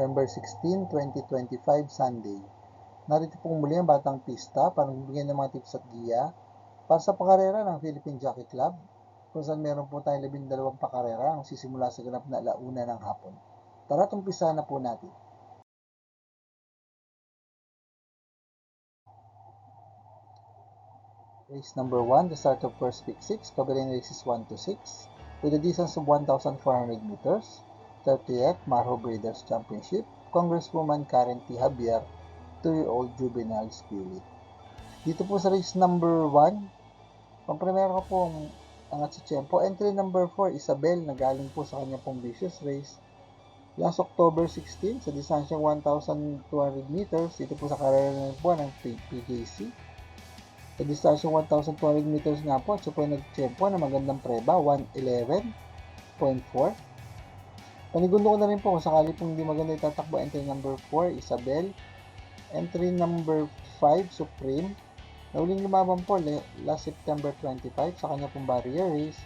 November 16, 2025, Sunday. Narito pong muli ang Batang Pista para magbigay ng mga tips at giya para sa pakarera ng Philippine Jockey Club kung saan meron po tayong labing dalawang pakarera ang sisimula sa ganap na alauna ng hapon. Tara, tumpisa na po natin. Race number 1, the start of first pick 6, covering races 1 to 6, with a distance of 1,400 meters, 30th Marho Breeders' Championship, Congresswoman Karen T. Javier, 2-year-old juvenile spirit. Dito po sa race number 1, pampremero ko po ang angat sa tempo. Entry number 4, Isabel, na galing po sa kanya pong vicious race. Last October 16, sa distansyang 1,200 meters, dito po sa karera na po ng PJC. Sa distansyang 1,200 meters nga po, siya po ay nag-tempo na magandang preba, 111.4. Panigundo ko na rin po kung sakali pong hindi maganda itatakbo, entry number 4, Isabel. Entry number 5, Supreme. Nauling lumaban po last September 25 sa kanya pong barrier race.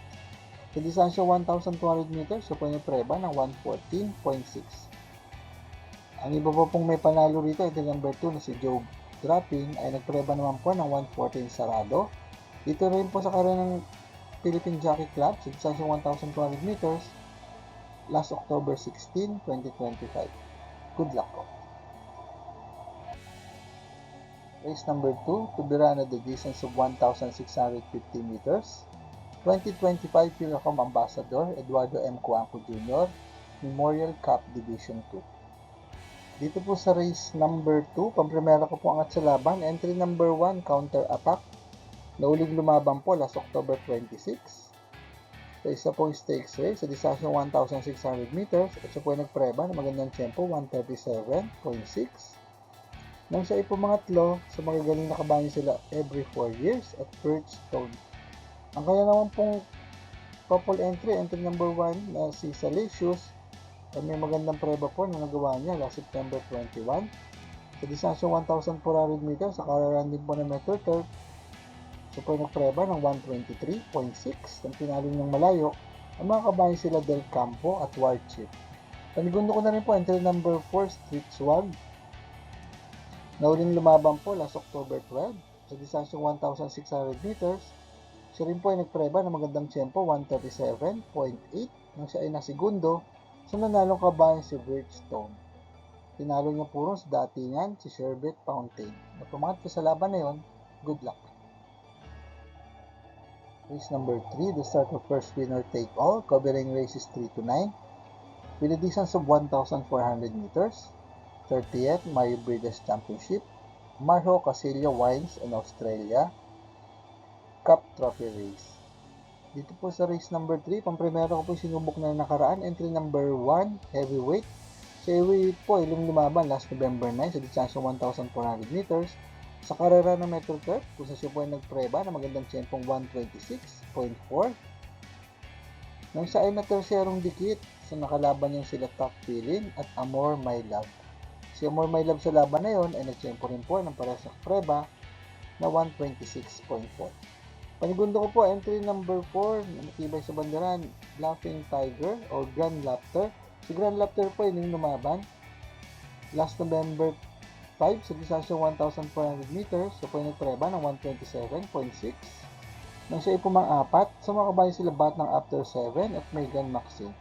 Sa distansya 1,200 meters, so po preba ng 114.6. Ang iba po pong may panalo rito, entry number 2 na si Joe Dropping, ay nagpreba naman po ng 114 sarado. Dito rin po sa karera ng Philippine Jockey Club, sa distansya 1,200 meters, last October 16, 2025. Good luck po. Race number 2 to be run at the distance of 1,650 meters. 2025 Pilacom Ambassador Eduardo M. Cuanco Jr. Memorial Cup Division 2. Dito po sa race number 2, pampremera ko po angat sa laban. Entry number 1, counter attack. Naulig lumaban po last October 26. Sa isa pong stakes race sa distansya 1,600 meters at siya po ay nagpreba na magandang tempo 137.6. Nang siya ay pumangatlo, sa magagaling na kabayan sila every 4 years at Birchstone. Ang kaya naman pong couple entry, entry number 1 na si Salicious, ay may magandang preba po na nagawa niya last September 21. Sa distansya 1,400 meters, sa kararan din po ng Metro Turf, po ay nagpreba ng 123.6 ang pinalo ng malayo. Ang mga kabayan sila Del Campo at Warchip. Panigundo ko na rin po entry number 4 Street Swag Nauling lumaban po last October 12 sa distansyang 1,600 meters. Siya rin po ay nagpreba ng magandang tiyempo 137.8 nang siya ay nasigundo sa nanalong kabayan si Bridgestone. Tinalo niya puro sa datingan si Sherbet Fountain. Na pumangat sa laban na yon, good luck. Race number 3, the start of first winner take all, covering races 3 to 9 with a distance of 1,400 meters. 30th Mayo Breeders' Championship, Marho Casillo Wines in Australia, Cup Trophy Race. Dito po sa race number 3, pampremero ko po sinubok na nakaraan, entry number 1, heavyweight. Sa heavyweight po, ilong lumaban last November 9 sa distansya 1,400 meters. Sa karera ng Metro Turf, kung sa siya po ay nagpreba na magandang tiyempong 126.4. Nang siya ay na terserong dikit, sa nakalaban niya sila Top Feeling at Amor My Love. Si Amor My Love sa laban na yon ay nagtiyempo rin po ng parehas na preba na 126.4. Panigundo ko po, entry number 4, na matibay sa banderan, Laughing Tiger or Grand Laughter. Si Grand Laughter po ay yung lumaban. Last November 5 sa distansya 1,400 meters, so po ay nagpreba ng 127.6. Nang siya ay pumang-apat, sa mga kabayan sila bat ng After 7 at Megan Maxine.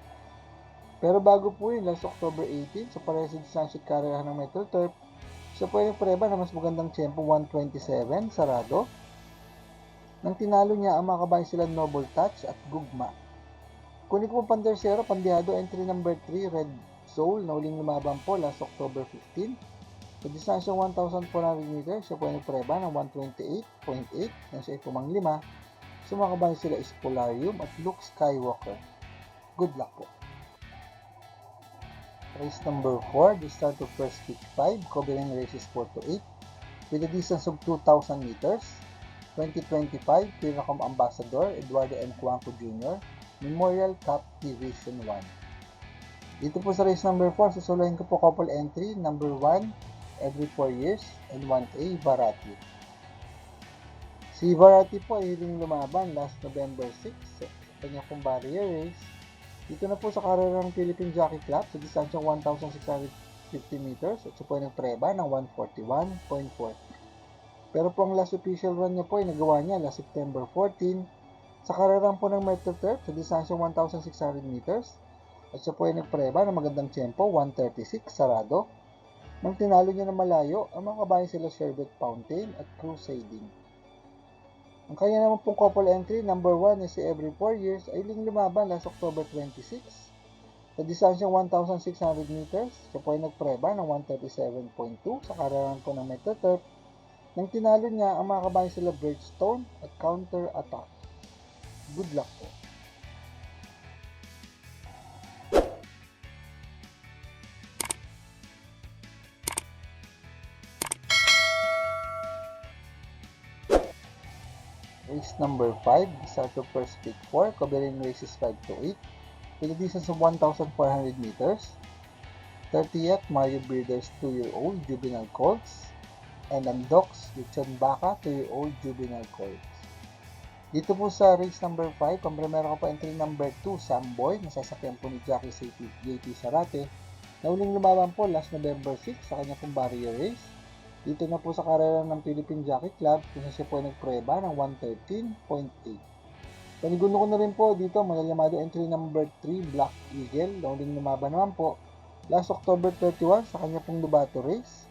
Pero bago po yun, last October 18, sa parehas sa distansya at karerahan ng Metro Turf, siya po ay nagpreba na mas magandang tiyempo 127, sarado. Nang tinalo niya ang mga kabayan sila Noble Touch at Gugma. Kunin ko po pandersero, pandihado, entry number 3, Red Soul, na uling lumaban po last October 15. Sa distansya 1,400 meters, siya po ay nagpreba ng 128.8 nang siya ay pumanglima. Kabayan sila is Polarium at Luke Skywalker. Good luck po. Race number 4, the start of first pick 5, covering races 4 to 8, with a distance of 2,000 meters. 2025 Pinacom Ambassador Eduardo M. Cuanco Jr. Memorial Cup Division 1. Dito po sa race number 4, susulahin ko po couple entry, number 1, every 4 years, and 1A, Varati. Si Varati po ay hiling lumaban last November 6 sa kanya pong barrier race. Dito na po sa karera ng Philippine Jockey Club sa distansyang 1,600 meters at siya po ay nagpreba ng 141.4. Pero po ang last official run niya po ay nagawa niya last September 14 sa kararan po ng Metro Turf sa distansyong 1,600 meters at siya po ay nagpreba ng magandang tiyempo 136 sarado nang tinalo niya na malayo ang mga kabayan sila Sherbet Fountain at Crusading. Ang kanya naman pong couple entry, number 1 na si every 4 years ay ling lumaban last October 26. Sa distansyang 1,600 meters, siya po ay nagpreba ng 137.2 sa kararan po ng Metro Turf nang tinalo niya ang mga kabayan sila Bridgestone at counter attack. Good luck po. Race number 5, the start of first pick 4, covering races 5 to 8, with a distance of 1,400 meters. 30th, Mario Breeders 2-year-old juvenile colts, and ang Docs, Lechon Baka 2-year-old juvenile colts. Dito po sa race number 5, pampremero ko pa entry number 2, Samboy, na sasakyan po ni Jackie JT Sarate, na uling lumaban po last November 6 sa kanya pong barrier race. Dito na po sa karera ng Philippine Jockey Club kung siya po ay nagpreba ng 113.8. Panigulo ko na rin po dito, malalamado entry number 3, Black Eagle, na uling lumaban naman po last October 31 sa kanya pong Lubato race.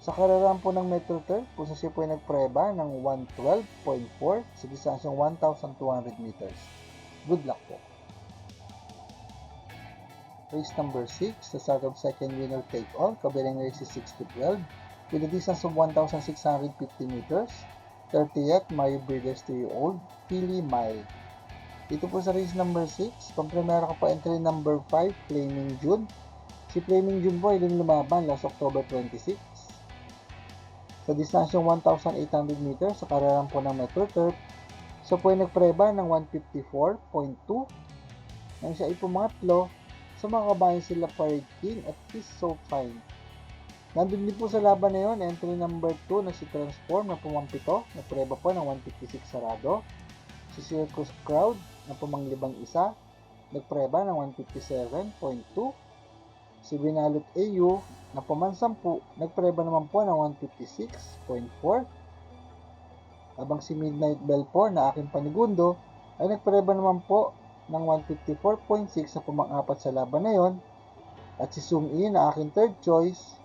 Sa kareraan po ng Metro Turf, kung siya po ay nagpreba ng 112.4 sa distansyong 1,200 meters. Good luck po. Race number 6, the start of second winner take all, kabilang races 6 to 12, with a distance of 1,650 meters. 30th, Mario Breeders 3-year-old, Philly Mile. Dito po sa race number 6, pampremera ko po entry number 5, Flaming June. Si Flaming June po ay din lumaban last October 26. Sa distansyong 1,800 meters sa karerang po ng Metro Turf, siya po ay nagpreba ng 154.2 nang siya ay pumatlo sa mga kabayan sila Parade King at He's So Fine. Nandun din po sa laban na yun, entry number 2 na si Transform na pumampito, na preba po ng 156 sarado. Si Circus Crowd na pumanglibang isa, nagpreba ng 157.2. Si Binalot AU na pumansampu, nagpreba naman po ng 156.4. Habang si Midnight Bell po na aking panigundo ay nagpreba naman po ng 154.6 sa pumang-apat sa laban na yon. At si Sung In na aking third choice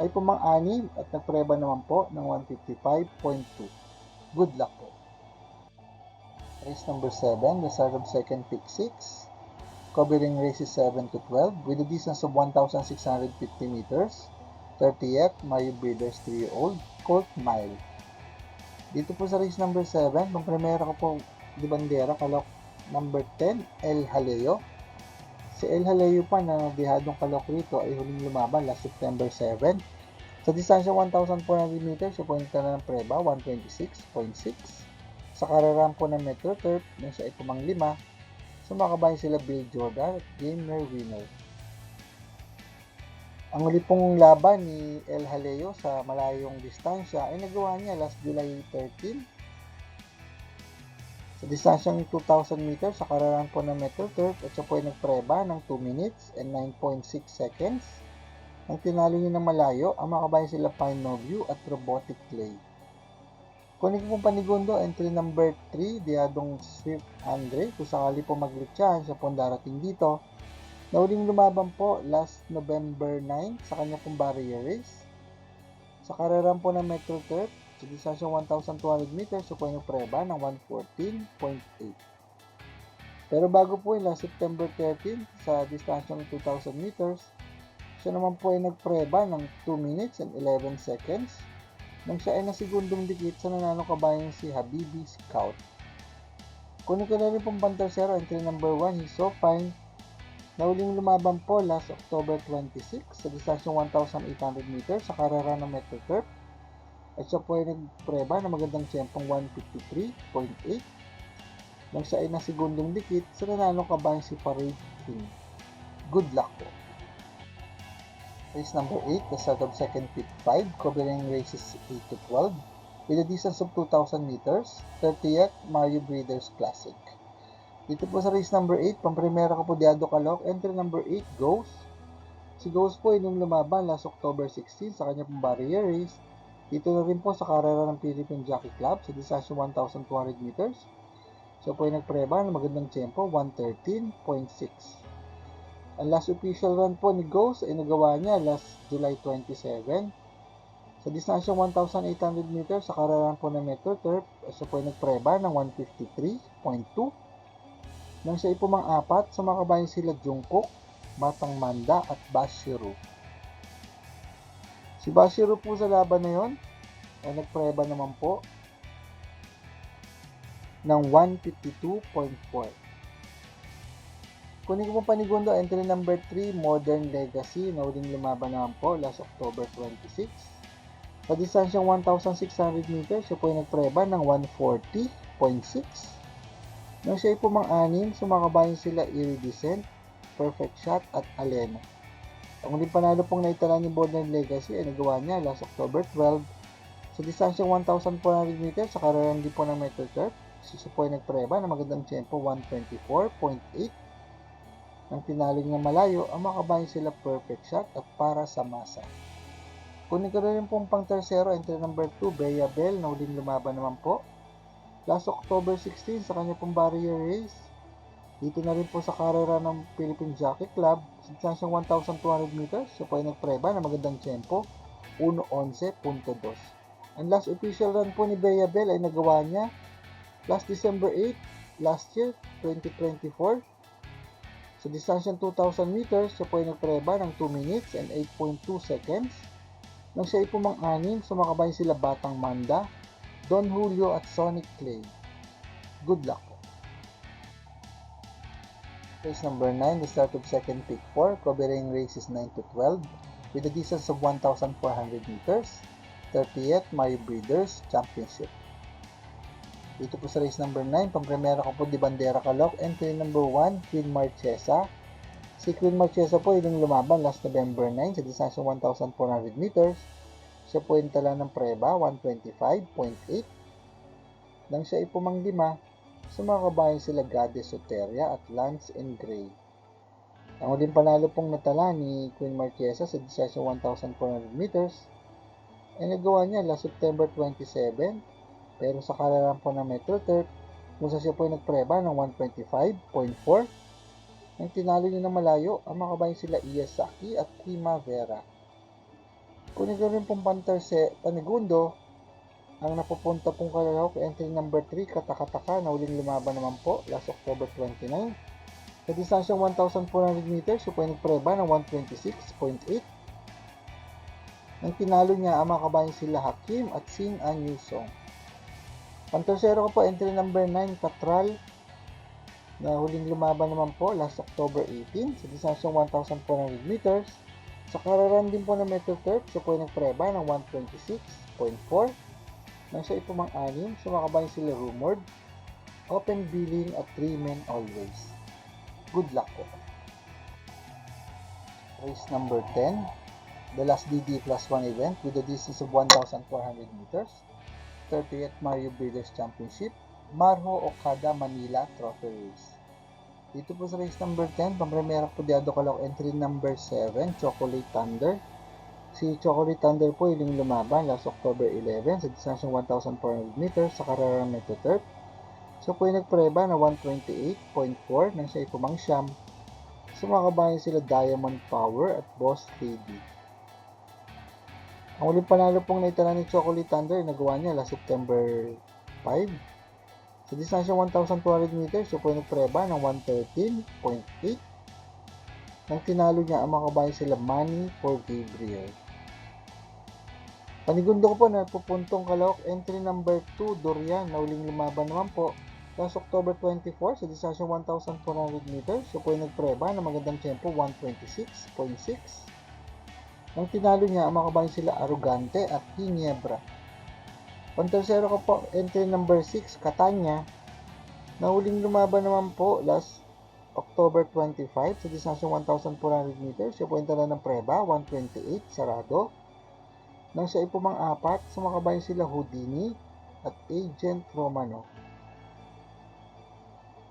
ay pumang-anim at nagpreba naman po ng 155.2. Good luck po. Race number 7, the start of second pick 6, covering races 7 to 12 with a distance of 1,650 meters. 30th, Mayo Breeders 3-year-old, Colt Mile. Dito po sa race number 7, pang primera ko po di bandera, kalok number 10, El Haleo. Si El Haleo pa na bihadong kalok rito ay huling lumaban last September 7. Sa distansya 1,400 meters, po yung ng preba, 126.6. Sa kararaan po ng Metro Turf, na siya ay pumang lima, sumakabayan sila Bill Jordan at Gamer Winner. Ang uli pong laban ni El Haleo sa malayong distansya ay nagawa niya last July 13 sa distansyang 2,000 meters sa kararaan po ng Metro Turf at siya po ay nagpreba ng 2 minutes and 9.6 seconds. Ang tinalo niya ng malayo, ang makabayan sila Pine Noview at Robotic Clay. Kunin pong panigundo, entry number 3, Diadong Swift Andre. Kung sakali po maglitsahan, siya po darating dito. Nauling lumaban po last November 9 sa kanya pong barrier race. Sa kararaan po ng Metro Turf, sa distansyang 1,200 meters, siya po ay nagpreba ng 114.8. Pero bago po yung last September 13, sa distansyang 2,000 meters, siya naman po ay nagpreba ng 2 minutes and 11 seconds nang siya ay nasigundong dikit sa nanalo kabayan si Habibi Scout. Kunin ko na rin pong pantersero, entry number 1, he's so fine. Nauling lumaban po last October 26 sa distansyong 1,800 meters sa karera ng Metro Turf. At siya po ay nagpreba ng magandang tiyempong 153.8 nang siya ay nasigundong dikit sa nanalo kabayan si Parade King. Good luck po! Race number 8, the start of second pick 5, covering races 8 to 12, with a distance of 2,000 meters, 30th Mario Breeders Classic. Dito po sa race number 8, pamprimera ko po Diado Kalok, entry number 8 goes Si Ghost po ay nung lumaban last October 16 sa kanya pong barrier race. Dito na rin po sa karera ng Philippine Jockey Club sa distansya 1,200 meters. Siya po ay nagpreba ng magandang tempo, 113.6. Ang last official run po ni Ghost ay nagawa niya last July 27. Sa distansya 1,800 meters sa karera po ng Metro Turf, siya po ay nagpreba ng 153.2. Nang siya ay pumang-apat sa mga kabayan sila Jungkook, Matang Manda at Bashiru. Si Bashiru po sa laban na yon ay nagpreba naman po ng 152.4. Kunin ko po panigundo, entry number 3, Modern Legacy, na uling lumaban naman po last October 26. Sa distansyang 1,600 meters, siya po ay nagpreba ng 140.6. Nang siya ay pumang-anim, sumakabayan sila Iridescent, Perfect Shot at Alena. Ang uling panalo pong naitala ni Modern Legacy ay nagawa niya last October 12 sa distansyang 1,400 meters sa karerang din po ng Metro Turf. Siya po ay nagpreba ng magandang tempo 124.8 nang tinalo niya malayo, ang makabayan sila perfect shot at para sa masa. Kunin ko rin pong pang tersero, entry number 2, Bea Bell, na uling lumaban naman po. Last October 16 sa kanya pong barrier race. Dito na rin po sa karera ng Philippine Jockey Club, sa distansyang 1,200 meters, siya po ay nagpreba na magandang tempo, 1.11.2. Ang last official run po ni Bea Bell ay nagawa niya last December 8, last year, 2024, sa distansyang 2,000 meters, siya po ay nagpreba ng 2 minutes and 8.2 seconds. Nang siya ay pumang-anin, sumakabay sila Batang Manda, Don Julio at Sonic Clay. Good luck. Race number 9, the start of second pick 4, covering races 9 to 12, with a distance of 1,400 meters, 30th Mario Breeders Championship. Dito po sa race number 9, pampremera ko po di Bandera Calok. Entry number 1, Queen Marchesa. Si Queen Marchesa po yung lumaban last November 9 sa distansya 1,400 meters. Siya po yung tala ng preba, 125.8. Nang siya ay pumanglima, sumakabayan sila Goddess Soteria at Lance and Gray. Ang uling panalo pong natala ni Queen Marchesa sa distansya 1,400 meters ay nagawa niya last September 27 pero sa kalaran po ng Metro Turf, kung sa siya po ay nagpreba ng 125.4, nang tinalo niya ng malayo, ang makabayan sila Iyasaki at Primavera. Kunin ko rin pong Panterse Panigundo, ang napupunta pong kalalaw kay entry number 3, Katakataka, na uling lumaban naman po, last October 29. Sa distansyang 1,400 meters, siya po ay nagpreba ng 126.8. Nang tinalo niya, ang makabayan sila Hakim at Sing An Yusong. Pantersero ko po, entry number 9, Katral, na huling lumaban naman po last October 18 sa distansyang 1,400 meters. Sa kararan din po ng Metro Turf, siya po ay nagpreba ng 126.4. Nang siya ipumang-anim, sumakabayan sila rumored, open billing at 3 men always. Good luck po. Race number 10, the last DD plus 1 event with a distance of 1,400 meters. 30th Mario Breeders Championship, Marho Okada Manila Trophy Race. Dito po sa race number 10, pampremera po diado kalok entry number 7, Chocolate Thunder. Si Chocolate Thunder po iling lumaban last October 11 sa distansyang 1,400 meters sa karera Metro Turf. So po yung nagpreba na 128.4 nang siya ipumangsyam. Sumakabayan sila Diamond Power at Boss 3D. Ang uling panalo pong naitala ni Chocolate Thunder ay nagawa niya last September 5. Sa distansya 1,200 meters, siya po ay nagpreba ng 113.8. Nang tinalo niya ang makabayan sila Money for Gabriel. Panigundo ko po na pupuntong kalawak entry number 2 Dorian na uling lumaban naman po last October 24 sa distansya 1,400 meters. Siya po ay nagpreba ng magandang tempo 126.6. Nang tinalo niya, ang makabayan sila Arugante at Ginebra. Pantersero ko po, entry number 6, Catania. Na huling lumaban naman po last October 25 sa distansyang 1,400 meters. Siya po yung tala ng preba, 128, sarado. Nang siya ipumang-apat, sumakabayan sila Houdini at Agent Romano.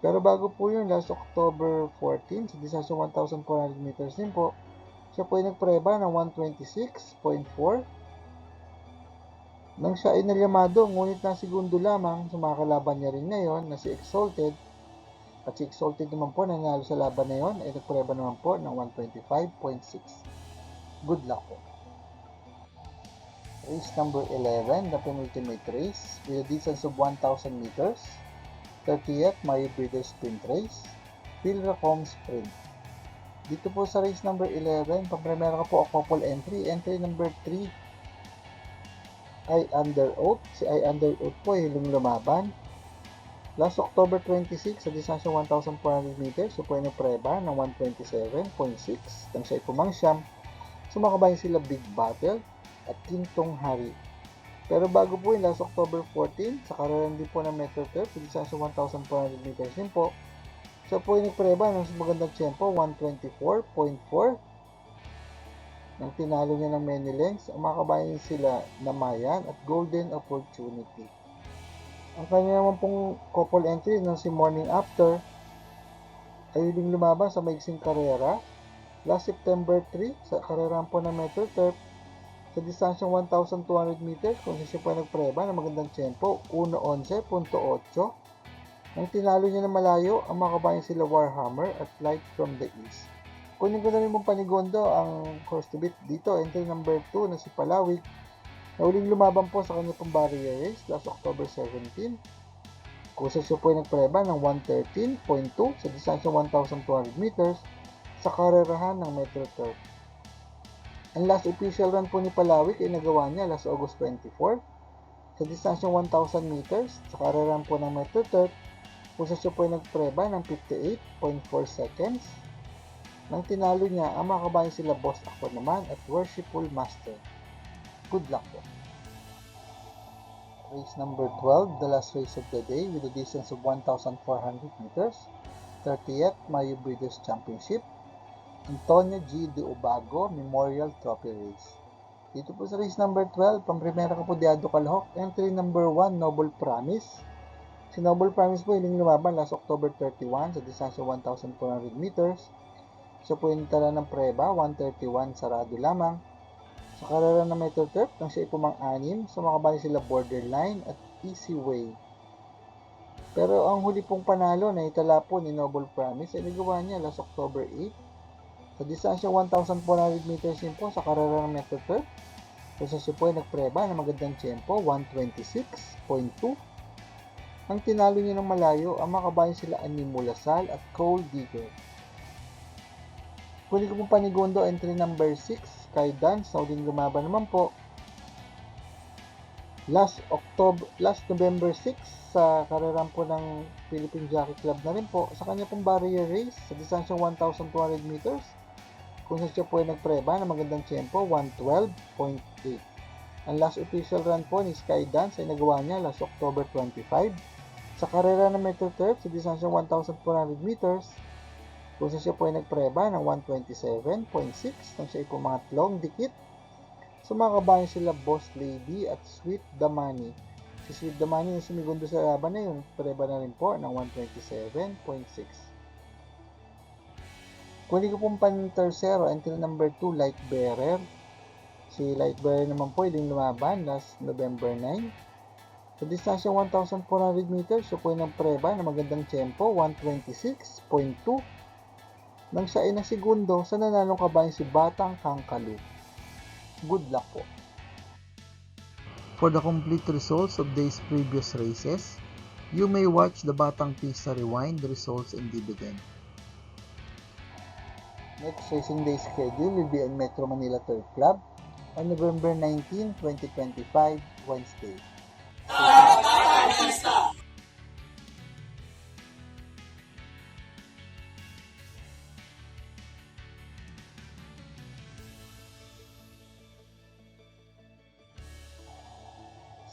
Pero bago po yun, last October 14, sa distansyang 1,400 meters din po, Siya po ay nagpreba ng 126.4 nang siya ay nalyamado, ngunit na segundo lamang sa mga kalaban niya rin ngayon na si Exalted at si Exalted naman po nanalo sa laban na yon ay nagpreba naman po ng 125.6. Good luck po. Race number 11, the penultimate race with a distance of 1,000 meters. 30th Mayo Breeders Sprint Race. Pilracom Sprint. Dito po sa race number 11, pampremera ko po a couple entry. Entry number 3 ay under oath. Si ay under oath po ay hilong lumaban. Last October 26 sa distansya 1,400 meters, so po ay napreba ng 127.6 nang siya ay pumangsyam. Sumakabayan sila Big Battle at Kintong Hari. Pero bago po yun, last October 14, sa karalan din po ng Metro Turf, sa distansya 1,400 meters din po, siya po ay nagpreba ng magandang tiyempo, 124.4 nang tinalo niya ng many lengths, ang mga kabayan sila Namayan at Golden Opportunity. Ang kanya naman pong couple entry ng si Morning After ay huling lumaban sa maiksing karera. Last September 3 sa karerahan po ng Metro Turf sa distansyang 1,200 meters kung siya po ay nagpreba ng magandang tiyempo 1.11.8 nang tinalo niya ng malayo ang mga kabayan sila Warhammer at Light from the East. Kunin ko na rin mong panigondo ang course to beat dito. Entry number 2 na si Palawig. Na uling lumaban po sa kanya pong barrier race last October 17. Kusa siya po ay nagpreba ng 113.2 sa distansya 1,200 meters sa karerahan ng Metro Turf. Ang last official run po ni Palawig ay nagawa niya last August 24 sa distansya 1,000 meters sa karerahan po ng Metro Turf. Kusa siya po ay nagpreba ng 58.4 seconds nang tinalo niya ang mga kabayan sila Boss Ako naman at Worshipful Master. Good luck po. Race number 12, the last race of the day with a distance of 1,400 meters. 30th Mayo Breeders Championship. Antonio G. De Ubago Memorial Trophy Race. Dito po sa race number 12, pampremera ko po Diado Kalhok. Entry number 1, Noble Promise. Si Noble Promise po hiling lumaban last October 31 sa distansya 1,400 meters. Siya po yung tala ng preba, 131 sarado lamang. Sa karera ng Metro Turf, nang siya ipumang-anim, sa mga kabali sila Borderline at Easy Way. Pero ang huli pong panalo na itala po ni Noble Promise ay nagawa niya last October 8. Sa distansya 1,400 meters din po sa karera ng Turf, kasi siya po ay nagpreba ng magandang tiyempo, 126.2. Ang tinalo niya ng malayo, ang mga kabayan sila Animulasal at Cold Digger. Huli ko pong panigundo, entry number 6, kay Dance, na uling lumaban naman po. Last October, last November 6, sa kareran po ng Philippine Jockey Club na rin po, sa kanya pong barrier race, sa distansyang 1,200 meters, kung siya po ay nagpreba na magandang tiyempo, 112.8. Ang last official run po ni Sky Dance ay nagawa niya last October 25. Sa karera ng Metro Turf, sa distansyang 1,400 meters, kung siya po ay nagpreba ng 127.6 nang siya ay pumangatlong dikit. Sa mga kabayan sila Boss Lady at Sweet Damani. Si Sweet Damani yung sumigundo sa laban na yun, preba na rin po ng 127.6. Kuli ko pong pan-tercero, entry number 2, Light Bearer. Si Light Bearer naman yung lumaban last November 9. Sa distansya 1,400 meters, siya po ay nagpreba na magandang tempo, 126.2 nang siya ay nasigundo sa nanalong kabayan si Batang Kangkalu. Good luck po. For the complete results of day's previous races, you may watch the Batang Pista Rewind, results and dividend. Next racing day schedule will be on Metro Manila Turf Club on November 19, 2025, Wednesday.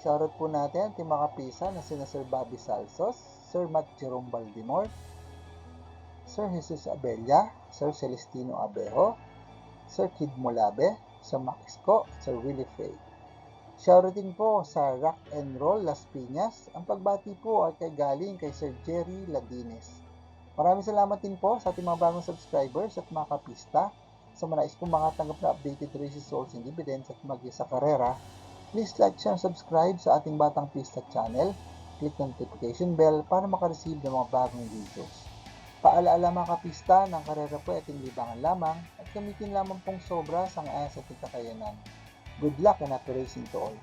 Shoutout po natin ang team mga kapisa na sina Sir Bobby Salsos, Sir Matt Jerome Baldimore, Sir Jesus Abella, Sir Celestino Abejo, Sir Kid Molabe, Sir Makisco, Sir Willie Fay. Shoutout din po sa Rock and Roll Las Piñas. Ang pagbati po ay kay galing kay Sir Jerry Ladines. Maraming salamat din po sa ating mga bagong subscribers at mga kapista sa mga nais pong mga tanggap na updated race results and dividends at mag sa karera, please like, share, and subscribe sa ating Batang Pista channel. Click the notification bell para makareceive ng mga bagong videos. Paalaala mga kapista ng karera po ating libangan lamang at gamitin lamang pong sobra sa ang sa kakayanan. Good luck and happy racing to all!